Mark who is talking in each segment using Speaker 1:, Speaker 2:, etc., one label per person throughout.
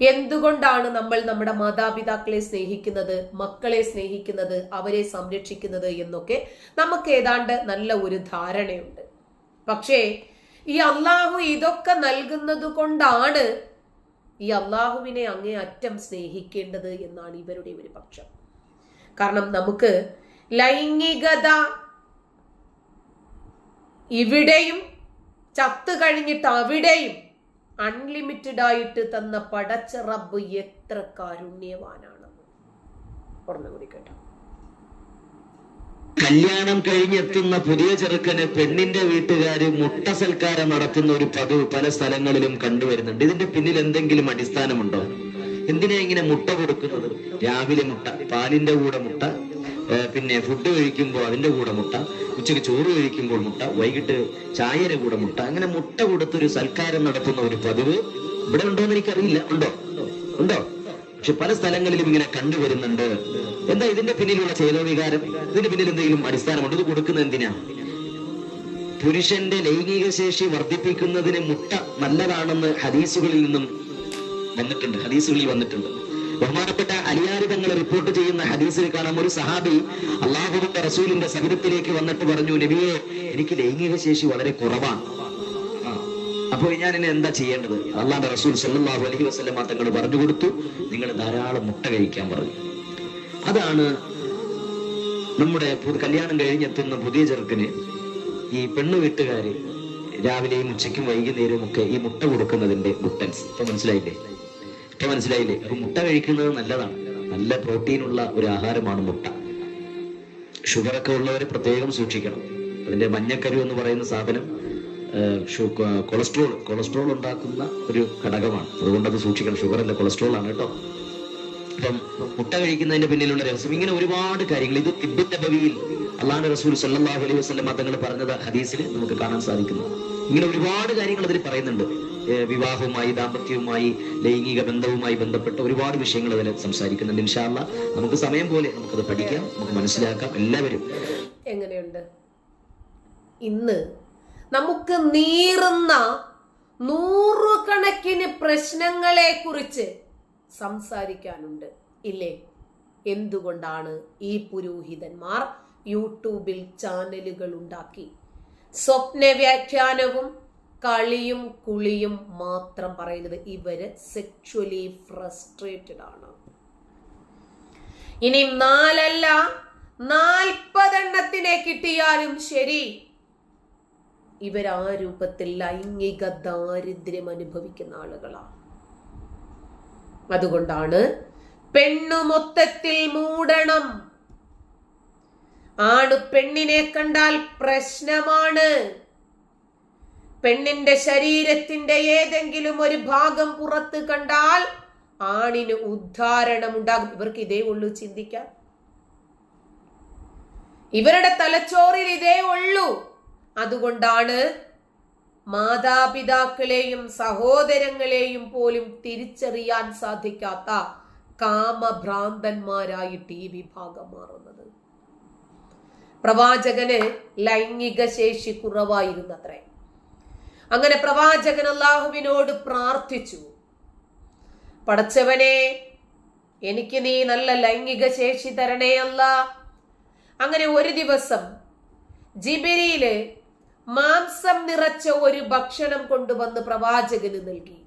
Speaker 1: എന്തുകൊണ്ടാണ് നമ്മൾ നമ്മുടെ മാതാപിതാക്കളെ സ്നേഹിക്കുന്നത് മക്കളെ സ്നേഹിക്കുന്നത് അവരെ സംരക്ഷിക്കുന്നത് എന്നൊക്കെ നമുക്ക് ഏതാണ്ട് നല്ല ഒരു ധാരണയുണ്ട്. പക്ഷേ ഈ അള്ളാഹു ഇതൊക്കെ നൽകുന്നത് കൊണ്ടാണ് ഈ അള്ളാഹുവിനെ അങ്ങേ അറ്റം സ്നേഹിക്കേണ്ടത് എന്നാണ് ഇവരുടെ ഒരു പക്ഷം. കാരണം നമുക്ക് ലൈംഗികത ഇവിടെയും ചത്തു കഴിഞ്ഞിട്ട് അവിടെയും അൺലിമിറ്റഡ് ആയിട്ട് തന്ന പടച്ച റബ്ബ് എത്ര കാരുണ്യവാനാണെന്ന്. ഓർമ്മ കേട്ടോ.
Speaker 2: കല്യാണം കഴിഞ്ഞെത്തുന്ന പുതിയ ചെറുക്കന് പെണ്ണിന്റെ വീട്ടുകാര് മുട്ട സൽക്കാരം നടത്തുന്ന ഒരു പതിവ് പല സ്ഥലങ്ങളിലും കണ്ടുവരുന്നുണ്ട്. ഇതിന്റെ പിന്നിൽ എന്തെങ്കിലും അടിസ്ഥാനമുണ്ടോ? എന്തിനാ ഇങ്ങനെ മുട്ട കൊടുക്കുന്നത്? രാവിലെ മുട്ട പാലിന്റെ കൂടെ മുട്ട? പിന്നെ ഫുഡ് കഴിക്കുമ്പോൾ അതിന്റെ കൂടെ മുട്ട ഉച്ചയ്ക്ക് ചോറ് കഴിക്കുമ്പോൾ മുട്ട വൈകിട്ട് ചായയുടെ കൂടെ മുട്ട അങ്ങനെ മുട്ട കൊടുത്തൊരു സൽക്കാരം നടത്തുന്ന ഒരു പതിവ് ഇവിടെ ഉണ്ടോ എന്ന് എനിക്കറിയില്ല. ഉണ്ടോ? ഉണ്ടോ? പക്ഷെ പല സ്ഥലങ്ങളിലും ഇങ്ങനെ കണ്ടുവരുന്നുണ്ട്. എന്താ ഇതിന്റെ പിന്നിലുള്ള ചേതോവികാരം ഇതിന്റെ പിന്നിൽ എന്തെങ്കിലും അടിസ്ഥാനമുണ്ട്? ഇത് കൊടുക്കുന്നത് എന്തിനാ? പുരുഷന്റെ ലൈംഗിക ശേഷി വർദ്ധിപ്പിക്കുന്നതിന് മുട്ട നല്ലതാണെന്ന് ഹദീസുകളിൽ നിന്നും വന്നിട്ടുണ്ട്. ഹദീസുകളിൽ വന്നിട്ടുണ്ട്. ബഹുമാനപ്പെട്ട അലിയാരി തങ്ങൾ റിപ്പോർട്ട് ചെയ്യുന്ന ഹദീസിൽ കാണാം ഒരു സഹാബി അള്ളാഹുവിന്റെ റസൂലിന്റെ സഹിതത്തിലേക്ക് വന്നിട്ട് പറഞ്ഞു നബിയെ എനിക്ക് ലൈംഗിക ശേഷി വളരെ കുറവാണ്. അപ്പൊ അപ്പോൾ ഞാൻ ഇനി എന്താ ചെയ്യേണ്ടത്? അള്ളാന്റെ റസൂൽ സല്ലാഹു അലഹി വസ്ലമ തങ്ങൾ പറഞ്ഞു കൊടുത്തു നിങ്ങൾ ധാരാളം മുട്ട കഴിക്കാൻ പറഞ്ഞു. അതാണ് നമ്മുടെ കല്യാണം കഴിഞ്ഞെത്തുന്ന പുതിയ ചെറുക്കന് ഈ പെണ്ണു വീട്ടുകാര് രാവിലെയും ഉച്ചയ്ക്കും വൈകുന്നേരവും ഒക്കെ ഈ മുട്ട കൊടുക്കുന്നതിന്റെ ബുട്ടൻസ്. ഇപ്പൊ മനസ്സിലായില്ലേ? ഇപ്പൊ മനസ്സിലായില്ലേ? അപ്പൊ മുട്ട കഴിക്കുന്നത് നല്ലതാണ്. നല്ല പ്രോട്ടീൻ ഉള്ള ഒരു ആഹാരമാണ് മുട്ട. ഷുഗറൊക്കെ ഉള്ളവരെ പ്രത്യേകം സൂക്ഷിക്കണം. അതിന്റെ മഞ്ഞക്കരു എന്ന് പറയുന്ന സാധനം കൊളസ്ട്രോൾ കൊളസ്ട്രോൾ ഉണ്ടാക്കുന്ന ഒരു ഘടകമാണ്. അതുകൊണ്ട് അത് സൂക്ഷിക്കണം. ഷുഗർ അല്ല കൊളസ്ട്രോൾ ആണ് കേട്ടോ. അപ്പം മുട്ട കഴിക്കുന്നതിന്റെ പിന്നിലുള്ള രഹസ്യം ഇങ്ങനെ ഒരുപാട് കാര്യങ്ങൾ. ഇത് തിബത്ത് ഭവിയിൽ അള്ളാഹു റസൂൽ സല്ലാഹു അലൈഹി വസ്ലം തങ്ങൾ പറഞ്ഞത് ഹദീസിൽ നമുക്ക് കാണാൻ സാധിക്കുന്നു. ഇങ്ങനെ ഒരുപാട് കാര്യങ്ങൾ അതിൽ പറയുന്നുണ്ട്. വിവാഹവുമായി ദാമ്പത്യവുമായി ലൈംഗിക ബന്ധവുമായി ബന്ധപ്പെട്ട ഒരുപാട് വിഷയങ്ങൾ അതിൽ സംസാരിക്കുന്നുണ്ട്. ഇൻഷാല്ല നമുക്ക് സമയം പോലെ നമുക്കത് പഠിക്കാം നമുക്ക് മനസ്സിലാക്കാം. എല്ലാവരും.
Speaker 1: എങ്ങനെയുണ്ട്? ഇന്ന് നമുക്ക് നീറുന്ന നൂറുകണക്കിന് പ്രശ്നങ്ങളെ കുറിച്ച് സംസാരിക്കാനുണ്ട്. ഇല്ലേ? എന്തുകൊണ്ടാണ് ഈ പുരോഹിതന്മാർ യൂട്യൂബിൽ ചാനലുകൾ ഉണ്ടാക്കി? സ്വപ്ന വ്യാഖ്യാനവും കളിയും കുളിയും മാത്രം പറയുന്നത് ഇവർ സെക്ച്വലി ഫ്രസ്ട്രേറ്റഡ് ആണ്. ഇനി നാലല്ല നാൽപ്പതെണ്ണത്തിനെ കിട്ടിയാലും ശരി. ഇവർ ആ രൂപത്തിൽ ലൈംഗിക ദാരിദ്ര്യം അനുഭവിക്കുന്ന ആളുകളാണ് അതുകൊണ്ടാണ് പെണ്ണു മൊത്തത്തിൽ മൂടണം. ആണ് പെണ്ണിനെ കണ്ടാൽ പ്രശ്നമാണ്. പെണ്ണിന്റെ ശരീരത്തിന്റെ ഏതെങ്കിലും ഒരു ഭാഗം പുറത്ത് കണ്ടാൽ ആണിന് ഉദ്ധാരണം ഉണ്ടാകും ഇവർക്ക് ഇതേ ഉള്ളൂ ചിന്തിക്കാം ഇവരുടെ തലച്ചോറിൽ ഇതേ ഉള്ളൂ. അതുകൊണ്ടാണ് മാതാപിതാക്കളെയും സഹോദരങ്ങളെയും പോലും തിരിച്ചറിയാൻ സാധിക്കാത്ത കാമഭ്രാന്തന്മാരായിട്ട് ഈ വിഭാഗം മാറുന്നത്. പ്രവാചകന് ലൈംഗിക ശേഷി കുറവായിരുന്നത്രേ. അങ്ങനെ പ്രവാചകൻ അള്ളാഹുവിനോട് പ്രാർത്ഥിച്ചു. പടച്ചവനെ എനിക്ക് നീ നല്ല ലൈംഗിക ശേഷി തരണേ അല്ല. അങ്ങനെ ഒരു ദിവസം ജിബിരിയിൽ മാംസം നിറച്ച ഒരു ഭക്ഷണം കൊണ്ടുവന്ന് പ്രവാചകന് നൽകി.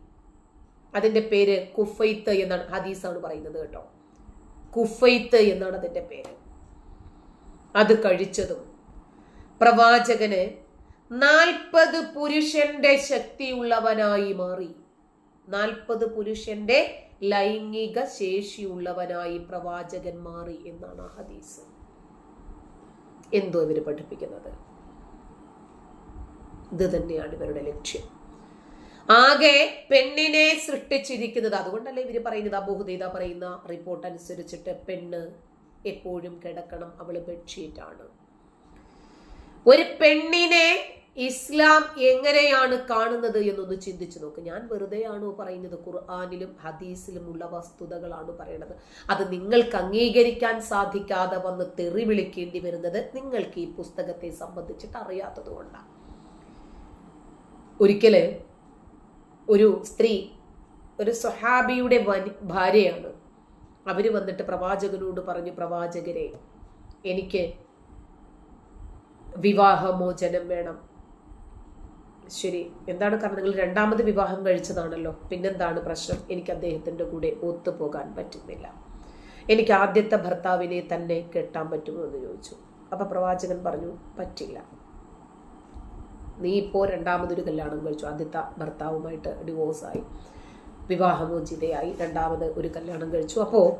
Speaker 1: അതിന്റെ പേര് കുഫൈത്ത് എന്നാണ് ഹദീസാണ് പറയുന്നത് കേട്ടോ. കുഫൈത്ത് എന്നാണ് അതിന്റെ പേര്. അത് കഴിച്ചതും പ്രവാചകന് നാൽപ്പത് പുരുഷന്റെ ശക്തിയുള്ളവനായി മാറി. നാൽപ്പത് പുരുഷന്റെ ലൈംഗിക ശേഷിയുള്ളവനായി പ്രവാചകൻ മാറി എന്നാണ് ഹദീസ്. എന്തോ ഇവർ പഠിപ്പിക്കുന്നത്. ഇത് തന്നെയാണ് ഇവരുടെ ലക്ഷ്യം. ആകെ പെണ്ണിനെ സൃഷ്ടിച്ചിരിക്കുന്നത്. അതുകൊണ്ടല്ലേ ഇവർ പറയുന്നത്? അബൂഹുദൈത പറയുന്ന റിപ്പോർട്ട് അനുസരിച്ചിട്ട് പെണ്ണ് എപ്പോഴും കിടക്കണം. അവൾ ബെഡ്ഷീറ്റാണ്. ഒരു പെണ്ണിനെ ഇസ്ലാം എങ്ങനെയാണ് കാണുന്നത് എന്നൊന്ന് ചിന്തിച്ചു നോക്ക്. ഞാൻ വെറുതെയാണോ പറയുന്നത്? ഖുർആാനിലും ഹദീസിലും ഉള്ള വസ്തുതകളാണ് പറയുന്നത് അത് നിങ്ങൾക്ക് അംഗീകരിക്കാൻ സാധിക്കാതെ വന്ന് തെറി വിളിക്കേണ്ടി വരുന്നത് നിങ്ങൾക്ക് ഈ പുസ്തകത്തെ സംബന്ധിച്ചിട്ട് അറിയാത്തത് കൊണ്ടാണ് ഒരിക്കൽ ഒരു സ്ത്രീ ഒരു സ്വഹാബിയുടെ വനി ഭാര്യയാണ്. അവർ വന്നിട്ട് പ്രവാചകനോട് പറഞ്ഞു പ്രവാചകരെ എനിക്ക് വിവാഹമോചനം വേണം. ശരി. എന്താണ് കാരണം? നിങ്ങൾ രണ്ടാമത് വിവാഹം കഴിച്ചതാണല്ലോ. പിന്നെന്താണ് പ്രശ്നം? എനിക്ക് അദ്ദേഹത്തിന്റെ കൂടെ ഒത്തുപോകാൻ പറ്റുന്നില്ല. എനിക്ക് ആദ്യത്തെ ഭർത്താവിനെ തന്നെ കെട്ടാൻ പറ്റുമോ എന്ന് ചോദിച്ചു. അപ്പം പ്രവാചകൻ പറഞ്ഞു പറ്റില്ല. നീ ഇപ്പോൾ രണ്ടാമതൊരു കല്യാണം കഴിച്ചു. ആദ്യത്തെ ഭർത്താവുമായിട്ട് ഡിവോഴ്സായി വിവാഹമോചിതയായി രണ്ടാമത് ഒരു കല്യാണം കഴിച്ചു. അപ്പോൾ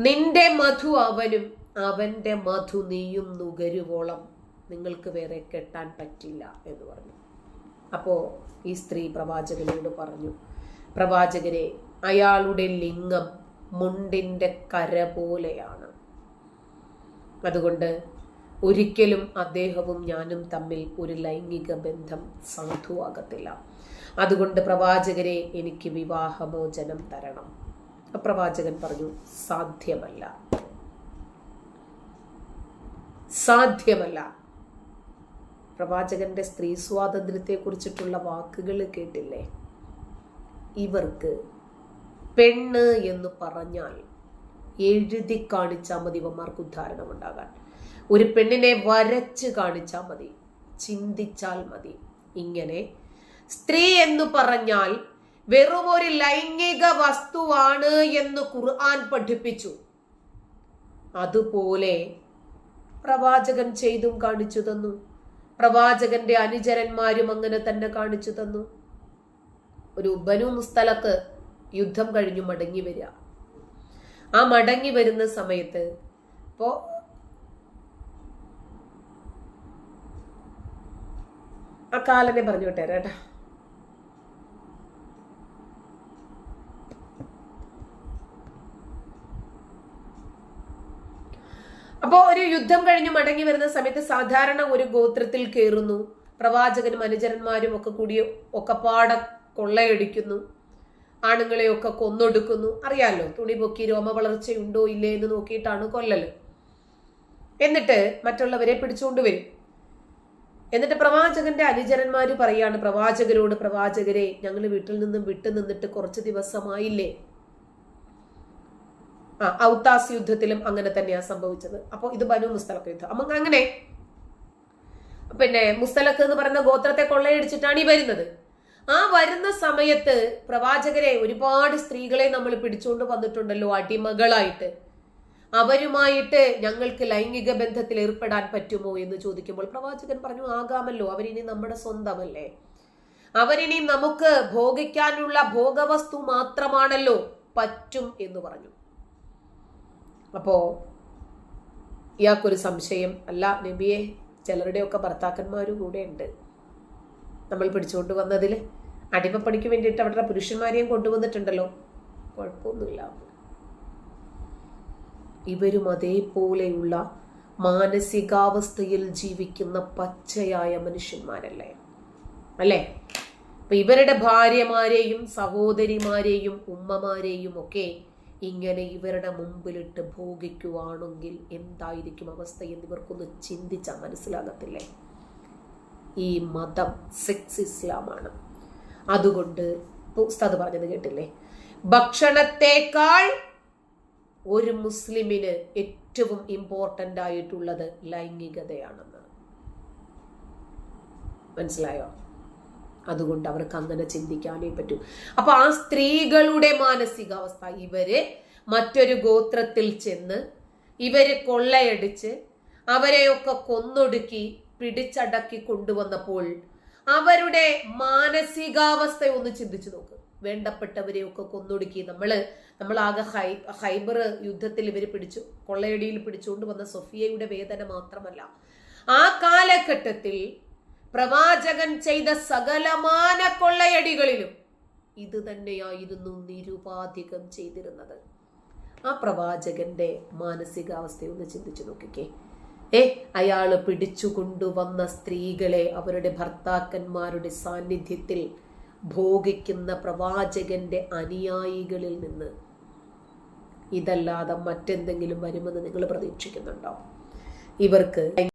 Speaker 1: നിന്റെ മധു അവനും അവന്റെ മധു നീയും നുകരുവോളം നിങ്ങൾക്ക് വേറെ കെട്ടാൻ പറ്റില്ല എന്ന് പറഞ്ഞു. അപ്പോ ഈ സ്ത്രീ പ്രവാചകനോട് പറഞ്ഞു പ്രവാചകരെ അയാളുടെ ലിംഗം മുണ്ടിന്റെ കര പോലെയാണ്. അതുകൊണ്ട് ഒരിക്കലും അദ്ദേഹവും ഞാനും തമ്മിൽ ഒരു ലൈംഗിക ബന്ധം സാധുവാകത്തില്ല. അതുകൊണ്ട് പ്രവാചകരെ എനിക്ക് വിവാഹമോചനം തരണം. പ്രവാചകൻ പറഞ്ഞു സാധ്യമല്ല. സാധ്യമല്ല. പ്രവാചകന്റെ സ്ത്രീ സ്വാതന്ത്ര്യത്തെ കുറിച്ചിട്ടുള്ള വാക്കുകൾ കേട്ടില്ലേ? ഇവർക്ക് പെണ്ണ് എന്ന് പറഞ്ഞാൽ എഴുതി കാണിച്ചാൽ മതി ഇവന്മാർക്ക് ഉദ്ധാരണം ഉണ്ടാകാൻ. ഒരു പെണ്ണിനെ വരച്ച് കാണിച്ചാൽ മതി ചിന്തിച്ചാൽ മതി. ഇങ്ങനെ സ്ത്രീ എന്ന് പറഞ്ഞാൽ വെറും ഒരു ലൈംഗിക വസ്തുവാണ് എന്ന് ഖുർആൻ പഠിപ്പിച്ചു. അതുപോലെ പ്രവാചകൻ ചെയ്തും കാണിച്ചു തന്നു. പ്രവാചകന്റെ അനുചരന്മാരും അങ്ങനെ തന്നെ കാണിച്ചു തന്നു. ഒരു ബനു മുസ്തലക്ക് യുദ്ധം കഴിഞ്ഞു മടങ്ങി വരിക. ആ മടങ്ങി വരുന്ന സമയത്ത് ഇപ്പോ ആ കാലനെ പറഞ്ഞു വിട്ടേരാ അപ്പോ ഒരു യുദ്ധം കഴിഞ്ഞ് മടങ്ങി വരുന്ന സമയത്ത് സാധാരണ ഒരു ഗോത്രത്തിൽ കയറുന്നു പ്രവാചകനും അനുചരന്മാരും ഒക്കെ കൂടി ഒക്കെപ്പാടെ കൊള്ളയടിക്കുന്നു. ആണുങ്ങളെയൊക്കെ കൊന്നൊടുക്കുന്നു. അറിയാലോ തുണി പൊക്കി രോമ വളർച്ചയുണ്ടോ ഇല്ലേ എന്ന് നോക്കിയിട്ടാണ് കൊല്ലല്. എന്നിട്ട് മറ്റുള്ളവരെ പിടിച്ചുകൊണ്ട് വരും. എന്നിട്ട് പ്രവാചകന്റെ അനുചരന്മാര് പറയാണ് പ്രവാചകരോട് പ്രവാചകരെ ഞങ്ങൾ വീട്ടിൽ നിന്നും വിട്ടു നിന്നിട്ട് കുറച്ച് ദിവസമായില്ലേ? ഔത്താസ് യുദ്ധത്തിലും അങ്ങനെ തന്നെയാണ് സംഭവിച്ചത്. അപ്പോൾ ഇത് ബനു മുസ്തലക്ക് യുദ്ധം. അപ്പൊ അങ്ങനെ. പിന്നെ മുസ്തലക്ക് എന്ന് പറയുന്ന ഗോത്രത്തെ കൊള്ളയടിച്ചിട്ടാണ് ഈ വരുന്നത്. ആ വരുന്ന സമയത്ത് പ്രവാചകരെ ഒരുപാട് സ്ത്രീകളെ നമ്മൾ പിടിച്ചുകൊണ്ട് വന്നിട്ടുണ്ടല്ലോ അടിമകളായിട്ട്. അവരുമായിട്ട് ഞങ്ങൾക്ക് ലൈംഗിക ബന്ധത്തിൽ ഏർപ്പെടാൻ പറ്റുമോ എന്ന് ചോദിക്കുമ്പോൾ പ്രവാചകൻ പറഞ്ഞു ആകാമല്ലോ അവരിനി നമ്മുടെ സ്വന്തമല്ലേ? അവരിനി നമുക്ക് ഭോഗിക്കാനുള്ള ഭോഗവസ്തു മാത്രമാണല്ലോ പറ്റും എന്ന് പറഞ്ഞു. അപ്പോ ഇയാൾക്കൊരു സംശയം. അല്ല നബിയെ ചിലരുടെയൊക്കെ ഭർത്താക്കന്മാരും കൂടെ ഉണ്ട് നമ്മൾ പിടിച്ചുകൊണ്ട് വന്നതിൽ അടിമപ്പണിക്ക് വേണ്ടിയിട്ട് അവരുടെ പുരുഷന്മാരെയും കൊണ്ടുവന്നിട്ടുണ്ടല്ലോ. കുഴപ്പമൊന്നുമില്ല. ഇവരും അതേപോലെയുള്ള മാനസികാവസ്ഥയിൽ ജീവിക്കുന്ന പച്ചയായ മനുഷ്യന്മാരല്ലേ? അല്ലേ? അപ്പം ഇവരുടെ ഭാര്യമാരെയും സഹോദരിമാരെയും ഉമ്മമാരെയും ഒക്കെ ഇങ്ങനെ ഇവരുടെ മുമ്പിലിട്ട് ഭോഗിക്കുവാണെങ്കിൽ എന്തായിരിക്കും അവസ്ഥ എന്ന് ഇവർക്കൊന്ന് ചിന്തിച്ചാൽ മനസ്സിലാകത്തില്ലേ? ഈ മതം സെക്സ് ഇസ്ലാമാണ്. അതുകൊണ്ട് ഉസ്താദ് പറഞ്ഞത് കേട്ടില്ലേ? ഭക്ഷണത്തേക്കാൾ ഒരു മുസ്ലിമിന് ഏറ്റവും ഇമ്പോർട്ടന്റ് ആയിട്ടുള്ളത് ലൈംഗികതയാണെന്ന്. മനസ്സിലായോ? അതുകൊണ്ട് അവർക്ക് അങ്ങനെ ചിന്തിക്കാനേ പറ്റൂ. അപ്പൊ ആ സ്ത്രീകളുടെ മാനസികാവസ്ഥ. ഇവർ മറ്റൊരു ഗോത്രത്തിൽ ചെന്ന് ഇവർ കൊള്ളയടിച്ച് അവരെയൊക്കെ കൊന്നൊടുക്കി പിടിച്ചടക്കി കൊണ്ടുവന്നപ്പോൾ അവരുടെ മാനസികാവസ്ഥ ഒന്ന് ചിന്തിച്ചു നോക്ക്. വേണ്ടപ്പെട്ടവരെയൊക്കെ കൊന്നൊടുക്കി. നമ്മൾ ആകെ ഹൈ ഹൈബർ യുദ്ധത്തിൽ ഇവർ പിടിച്ചു കൊള്ളയടിയിൽ പിടിച്ചുകൊണ്ട് വന്ന സൊഫിയയുടെ വേദന മാത്രമല്ല. ആ കാലഘട്ടത്തിൽ പ്രവാചകൻ ചെയ്ത സകലമാന കൊള്ളയടികളിലും ഇത് തന്നെയായിരുന്നു നിരുപാധികം ചെയ്തിരുന്നത്. ആ പ്രവാചകന്റെ മാനസികാവസ്ഥ ഒന്ന് ചിന്തിച്ചു നോക്കിക്കേ. ഏ അയാൾ പിടിച്ചു കൊണ്ടുവന്ന സ്ത്രീകളെ അവരുടെ ഭർത്താക്കന്മാരുടെ സാന്നിധ്യത്തിൽ ഭോഗിക്കുന്ന പ്രവാചകന്റെ അനുയായികളിൽ നിന്ന് ഇതല്ലാതെ മറ്റെന്തെങ്കിലും വരുമെന്ന് നിങ്ങൾ പ്രതീക്ഷിക്കുന്നുണ്ടോ? ഇവർക്ക്